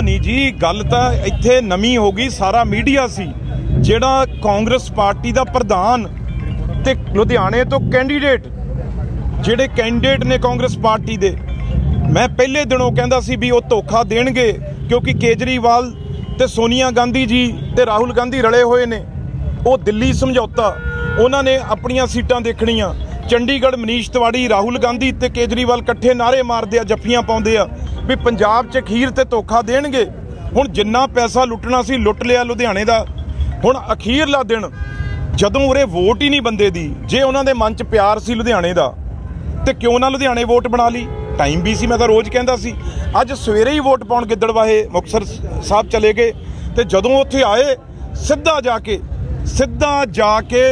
ਉਹ ਨਹੀਂ ਜੀ, ਗੱਲ ਤਾਂ ਇੱਥੇ ਨਵੀਂ ਹੋ ਗਈ, ਸਾਰਾ ਮੀਡੀਆ ਸੀ। ਜਿਹੜਾ ਕਾਂਗਰਸ ਪਾਰਟੀ ਦਾ ਪ੍ਰਧਾਨ ਤੇ ਲੁਧਿਆਣੇ ਤੋਂ ਕੈਂਡੀਡੇਟ, ਜਿਹੜੇ ਕੈਂਡੀਡੇਟ ਨੇ ਕਾਂਗਰਸ ਪਾਰਟੀ ਦੇ, ਮੈਂ ਪਹਿਲੇ ਦਿਨੋਂ ਕਹਿੰਦਾ ਸੀ ਵੀ ਉਹ ਧੋਖਾ ਦੇਣਗੇ, ਕਿਉਂਕਿ ਕੇਜਰੀਵਾਲ ਤੇ ਸੋਨੀਆ ਗਾਂਧੀ ਜੀ ਤੇ ਰਾਹੁਲ ਗਾਂਧੀ ਰਲੇ ਹੋਏ ਨੇ। ਉਹ ਦਿੱਲੀ ਸਮਝੌਤਾ, ਉਹਨਾਂ ਨੇ ਆਪਣੀਆਂ ਸੀਟਾਂ ਦੇਖਣੀਆਂ। ਚੰਡੀਗੜ੍ਹ ਮਨੀਸ਼ ਤਿਵਾੜੀ, ਰਾਹੁਲ ਗਾਂਧੀ ਤੇ ਕੇਜਰੀਵਾਲ ਇਕੱਠੇ ਨਾਰੇ ਮਾਰਦੇ ਆ, ਜੱਫੀਆਂ ਪਾਉਂਦੇ ਆ। ਵੀ ਪੰਜਾਬ 'ਚ ਅਖੀਰ ਤੇ ਧੋਖਾ ਦੇਣਗੇ। ਹੁਣ ਜਿੰਨਾ ਪੈਸਾ ਲੁੱਟਣਾ ਸੀ, ਲੁੱਟ ਲਿਆ ਲੁਧਿਆਣੇ ਦਾ। ਹੁਣ ਅਖੀਰਲਾ ਦਿਨ, ਜਦੋਂ ਉਰੇ ਵੋਟ ਹੀ ਨਹੀਂ ਬੰਦੇ ਦੀ, ਜੇ ਉਹਨਾਂ ਦੇ ਮਨ 'ਚ ਪਿਆਰ ਸੀ ਲੁਧਿਆਣੇ ਦਾ, ਤੇ ਕਿਉਂ ਨਾ ਲੁਧਿਆਣੇ ਵੋਟ ਬਣਾ ਲਈ? ਟਾਈਮ ਵੀ ਸੀ, ਮੈਂ ਤਾਂ ਰੋਜ਼ ਕਹਿੰਦਾ ਸੀ। ਅੱਜ ਸਵੇਰੇ ਹੀ ਵੋਟ ਪਾਉਣ ਗਿੱਦੜਵਾਹੇ ਮੁਕਤਸਰ ਸਾਹਿਬ ਚਲੇ ਗਏ, ਤੇ ਜਦੋਂ ਉੱਥੇ ਆਏ, ਸਿੱਧਾ ਜਾ ਕੇ, ਸਿੱਧਾ ਜਾ ਕੇ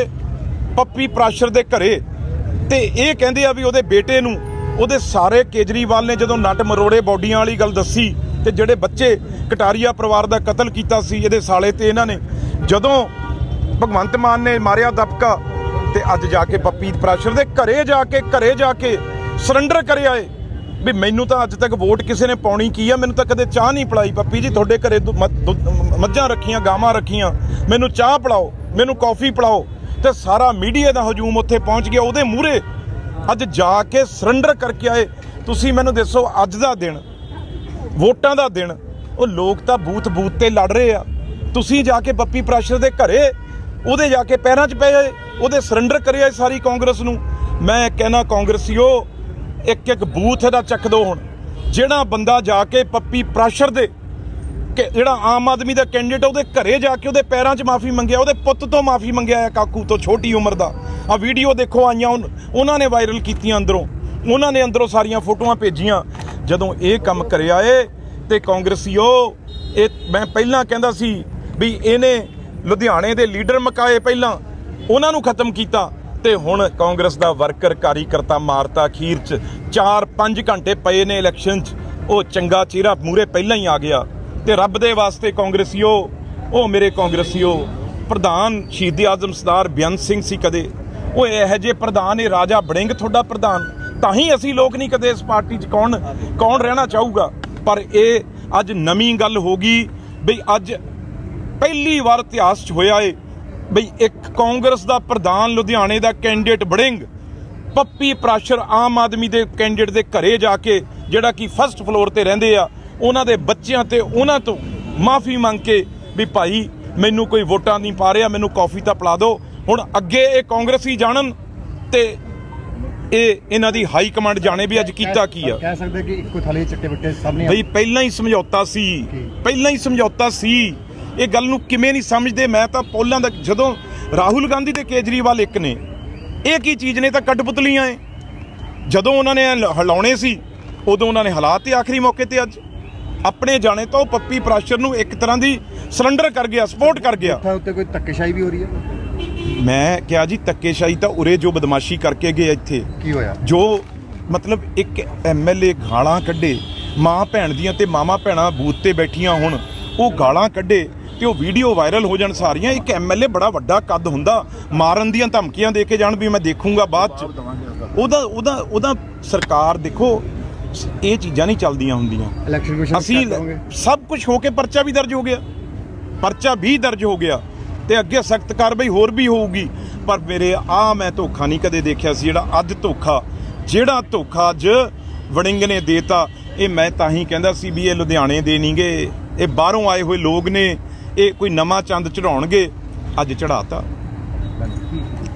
ਪੱਪੀ ਪ੍ਰਾਸ਼ਰ ਦੇ ਘਰੇ, ਤੇ ਇਹ ਕਹਿੰਦੇ ਆ ਵੀ ਉਹਦੇ ਬੇਟੇ ਨੂੰ ਉਹਦੇ ਸਾਰੇ ਕੇਜਰੀਵਾਲ ਨੇ ਜਦੋਂ ਨੱਟ ਮਰੋੜੇ ਬੋਡੀਆਂ ਵਾਲੀ ਗੱਲ ਦੱਸੀ ਤੇ ਜਿਹੜੇ ਬੱਚੇ ਕਟਾਰੀਆ ਪਰਿਵਾਰ ਦਾ ਕਤਲ ਕੀਤਾ ਸੀ, ਇਹਦੇ ਸਾਲੇ ਤੇ ਇਹਨਾਂ ਨੇ, ਜਦੋਂ ਭਗਵੰਤ ਮਾਨ ਨੇ ਮਾਰਿਆ ਦਬਕਾ ਤੇ ਅੱਜ ਜਾ ਕੇ ਪੱਪੀ ਪ੍ਰੈਸ਼ਰ ਦੇ ਘਰੇ ਜਾ ਕੇ, ਘਰੇ ਜਾ ਕੇ ਸਰੈਂਡਰ ਕਰੇ ਆਏ ਵੀ ਮੈਨੂੰ ਤਾਂ ਅੱਜ ਤੱਕ ਵੋਟ ਕਿਸੇ ਨੇ ਪਾਉਣੀ ਕੀ ਆ, ਮੈਨੂੰ ਤਾਂ ਕਦੇ ਚਾਹ ਨਹੀਂ ਪਿਲਾਈ ਪੱਪੀ ਜੀ, ਤੁਹਾਡੇ ਘਰੇ ਦੁ- ਮੱਝਾਂ ਰੱਖੀਆਂ, ਗਾਵਾਂ ਰੱਖੀਆਂ, ਮੈਨੂੰ ਚਾਹ ਪਲਾਓ, ਮੈਨੂੰ ਕੌਫੀ ਪਿਲਾਓ ਤੇ ਸਾਰਾ ਮੀਡੀਆ ਦਾ ਹਜੂਮ ਉੱਥੇ ਪਹੁੰਚ ਗਿਆ, ਉਹਦੇ ਮੂਹਰੇ ਅੱਜ ਜਾ ਕੇ ਸਰੈਂਡਰ ਕਰਕੇ ਆਏ। ਤੁਸੀਂ ਮੈਨੂੰ ਦੱਸੋ ਅੱਜ ਦਾ ਦਿਨ ਵੋਟਾਂ ਦਾ ਦਿਨ ਉਹ ਲੋਕ ਤਾਂ ਬੂਥ ਬੂਥ ਤੇ ਲੜ ਰਹੇ ਆ। ਤੁਸੀਂ ਜਾ ਕੇ ਪੱਪੀ ਪ੍ਰੈਸ਼ਰ ਦੇ ਘਰੇ ਉਹਦੇ ਜਾ ਕੇ ਪੈਰਾਂ 'ਚ ਪਏ ਹੋਏ, ਉਹਦੇ ਸਰੈਂਡਰ ਕਰਿਆ ਸਾਰੀ ਕਾਂਗਰਸ ਨੂੰ। ਮੈਂ ਕਹਿਣਾ ਕਾਂਗਰਸੀਓ ਇੱਕ ਇੱਕ ਬੂਥ ਦਾ ਚੱਕ ਦੋ ਹੁਣ। ਜਿਹੜਾ ਬੰਦਾ ਜਾ ਕੇ ਪੱਪੀ ਪ੍ਰੈਸ਼ਰ ਦੇ ਕਿ ਜਿਹੜਾ ਆਮ ਆਦਮੀ ਦਾ ਕੈਂਡੀਡੇਟ ਉਹਦੇ ਘਰੇ ਜਾ ਕੇ ਉਹਦੇ ਪੈਰਾਂ 'ਚ ਮਾਫੀ ਮੰਗਿਆ ਉਹਦੇ ਪੁੱਤ ਤੋਂ ਮਾਫੀ ਮੰਗਿਆ ਹੈ ਕਾਕੂ ਤੋਂ ਛੋਟੀ ਉਮਰ ਦਾ। ਆ ਵੀਡੀਓ ਦੇਖੋ ਆਈਆਂ, ਉਨ- ਉਹਨਾਂ ਨੇ ਵਾਇਰਲ ਕੀਤੀਆਂ ਅੰਦਰੋਂ। ਉਹਨਾਂ ਨੇ ਅੰਦਰੋਂ ਸਾਰੀਆਂ ਫੋਟੋਆਂ ਭੇਜੀਆਂ। ਜਦੋਂ ਇਹ ਕੰਮ ਕਰਿਆ ਏ, ਤੇ ਕਾਂਗਰਸੀਓ, ਇਹ ਮੈਂ ਪਹਿਲਾਂ ਕਹਿੰਦਾ ਸੀ ਵੀ ਇਹਨੇ ਲੁਧਿਆਣੇ ਦੇ ਲੀਡਰ ਮਕਾਏ ਪਹਿਲਾਂ। ਉਹਨਾਂ ਨੂੰ ਖਤਮ ਕੀਤਾ। ਤੇ ਹੁਣ ਕਾਂਗਰਸ ਦਾ ਵਰਕਰ ਕਾਰੀਕਰਤਾ ਮਾਰਤਾ ਅਖੀਰ ਚ। 4-5 ਘੰਟੇ ਪਏ ਨੇ ਇਲੈਕਸ਼ਨ ਚ। ਉਹ ਚੰਗਾ ਚਿਹਰਾ ਮੂਰੇ ਪਹਿਲਾਂ ਹੀ ਆ ਗਿਆ। ਤੇ ਰੱਬ ਦੇ ਵਾਸਤੇ ਕਾਂਗਰਸੀਓ, ਉਹ ਮੇਰੇ ਕਾਂਗਰਸੀਓ, ਪ੍ਰਧਾਨ ਸ਼ਹੀਦ ਆਜ਼ਮ ਸਰਦਾਰ ਬੇਅੰਤ ਸਿੰਘ ਸੀ ਕਦੇ। ਉਹ ਇਹੋ ਜਿਹੇ ਪ੍ਰਧਾਨ ਇਹ ਰਾਜਾ ਬੜਿੰਗ ਤੁਹਾਡਾ ਪ੍ਰਧਾਨ, ਤਾਂ ਹੀ ਅਸੀਂ ਲੋਕ ਨਹੀਂ ਕਦੇ ਇਸ ਪਾਰਟੀ 'ਚ ਕੌਣ ਕੌਣ ਰਹਿਣਾ ਚਾਹੂਗਾ। ਪਰ ਇਹ ਅੱਜ ਨਵੀਂ ਗੱਲ ਹੋ ਗਈ ਬਈ ਅੱਜ ਪਹਿਲੀ ਵਾਰ ਇਤਿਹਾਸ 'ਚ ਹੋਇਆ ਏ ਬਈ ਇੱਕ ਕਾਂਗਰਸ ਦਾ ਪ੍ਰਧਾਨ ਲੁਧਿਆਣੇ ਦਾ ਕੈਂਡੀਡੇਟ ਬੜਿੰਗ, ਪੱਪੀ ਪ੍ਰਾਸ਼ਰ ਆਮ ਆਦਮੀ ਦੇ ਕੈਂਡੀਡੇਟ ਦੇ ਘਰੇ ਜਾ ਕੇ ਜਿਹੜਾ ਕਿ ਫਸਟ ਫਲੋਰ ਤੇ ਰਹਿੰਦੇ ਆ, ਉਹਨਾਂ ਦੇ ਬੱਚਿਆਂ ਤੇ ਉਹਨਾਂ ਤੋਂ ਮਾਫੀ ਮੰਗ ਕੇ ਵੀ ਭਾਈ ਮੈਨੂੰ ਕੋਈ ਵੋਟਾਂ ਨਹੀਂ ਪਾ ਰਿਹਾ, ਮੈਨੂੰ ਕਾਫੀ ਤਾਂ ਪਿਲਾ ਦਿਓ। ਹੁਣ ਅੱਗੇ ਇਹ ਕਾਂਗਰਸੀ ਜਾਣਨ ਤੇ ਇਹ ਇਹਨਾਂ ਦੀ ਹਾਈ ਕਮਾਂਡ ਜਾਣੇ ਵੀ ਅੱਜ ਕੀਤਾ ਕੀ ਆ? ਕਹਿ ਸਕਦੇ ਕਿ ਇੱਕੋ ਥਾਲੀ 'ਚ ਚਿੱਟੇ ਬਿੱਟੇ ਸਾਹਮਣੇ ਆ। ਬਈ ਪਹਿਲਾਂ ਹੀ ਸਮਝੌਤਾ ਸੀ। ਪਹਿਲਾਂ ਹੀ ਸਮਝੌਤਾ ਸੀ। ਇਹ ਗੱਲ ਨੂੰ ਕਿਵੇਂ ਨਹੀਂ ਸਮਝਦੇ? ਮੈਂ ਤਾਂ ਪੋਲਾਂ ਦਾ ਜਦੋਂ ਰਾਹੁਲ ਗਾਂਧੀ ਤੇ ਕੇਜਰੀਵਾਲ ਇੱਕ ਨੇ ਇਹ ਕੀ ਚੀਜ਼ ਨੇ? ਤਾਂ ਕਟਪੁਤਲੀਆਂ ਏ ਜਦੋਂ ਉਹਨਾਂ ਨੇ ਹਿਲਾਉਣੇ ਸੀ ਉਦੋਂ ਉਹਨਾਂ ਨੇ ਹਾਲਾਤ ਤੇ ਆਖਰੀ ਮੌਕੇ ਤੇ ਅੱਜ। ਆਪਣੇ ਜਾਣੇ ਤੋਂ ਪੱਪੀ ਪ੍ਰਾਸ਼ਰ ਨੂੰ ਇੱਕ ਤਰ੍ਹਾਂ ਦੀ ਸਰੈਂਡਰ ਕਰ ਗਿਆ ਸਪੋਰਟ ਕਰ ਗਿਆ। ਉੱਤੇ ਕੋਈ ਧੱਕੇਸ਼ਾਹੀ ਵੀ ਹੋ ਰਹੀ ਹੈ? ਮੈਂ ਕਿਹਾ ਜੀ ਧੱਕੇਸ਼ਾਹੀ ਤਾਂ ਉਰੇ ਜੋ ਬਦਮਾਸ਼ੀ ਕਰਕੇ ਗਏ ਇੱਥੇ। ਕੀ ਹੋਇਆ? ਜੋ ਮਤਲਬ ਇੱਕ ਐਮਐਲਏ ਗਾਲਾਂ ਕੱਢੇ ਮਾਂ ਭੈਣ ਦੀਆਂ ਤੇ ਮਾਮਾ ਭੈਣਾਂ ਬੂਥ ਤੇ ਬੈਠੀਆਂ ਹੁਣ ਉਹ ਗਾਲਾਂ ਕੱਢੇ ਤੇ ਉਹ ਵੀਡੀਓ ਵਾਇਰਲ ਹੋ ਜਾਣ ਸਾਰੀਆਂ। ਇੱਕ ਐਮਐਲਏ ਬੜਾ ਵੱਡਾ ਕੱਦ ਹੁੰਦਾ ਮਾਰਨ ਦੀਆਂ ਧਮਕੀਆਂ ਦੇ ਕੇ ਜਾਣ ਵੀ ਮੈਂ ਦੇਖੂੰਗਾ ਬਾਅਦ ਚ। ਉਹਦਾ ਉਹਦਾ ਉਹਦਾ ਸਰਕਾਰ ਦੇਖੋ ਇਹ ਚੀਜ਼ਾਂ ਨਹੀਂ ਚੱਲਦੀਆਂ ਹੁੰਦੀਆਂ। ਅਸੀਂ ਸਭ ਕੁਝ ਹੋ ਕੇ ਪਰਚਾ ਵੀ ਦਰਜ ਹੋ ਗਿਆ। ਪਰਚਾ ਵੀ ਦਰਜ ਹੋ ਗਿਆ। ਤੇ ਅੱਗੇ ਸਖਤ ਕਾਰਵਾਈ ਹੋਰ ਵੀ ਹੋਊਗੀ। ਪਰ ਮੇਰੇ ਆ ਮੈਂ ਧੋਖਾ ਨਹੀਂ ਕਦੇ ਦੇਖਿਆ ਸੀ, ਜਿਹੜਾ ਅੱਜ ਧੋਖਾ, ਜਿਹੜਾ ਧੋਖਾ ਅੱਜ ਵੜਿੰਗ ਨੇ ਦੇਤਾ, ਇਹ ਮੈਂ ਤਾਂ ਹੀ ਕਹਿੰਦਾ ਸੀ ਵੀ ਇਹ ਲੁਧਿਆਣੇ ਦੇ ਨਹੀਂਗੇ ਇਹ ਬਾਹਰੋਂ ਆਏ ਹੋਏ ਲੋਕ ਨੇ, ਇਹ ਕੋਈ ਨਵਾਂ ਚੰਦ ਚੜਾਉਣਗੇ ਅੱਜ ਚੜਾਤਾ ਚਲੋ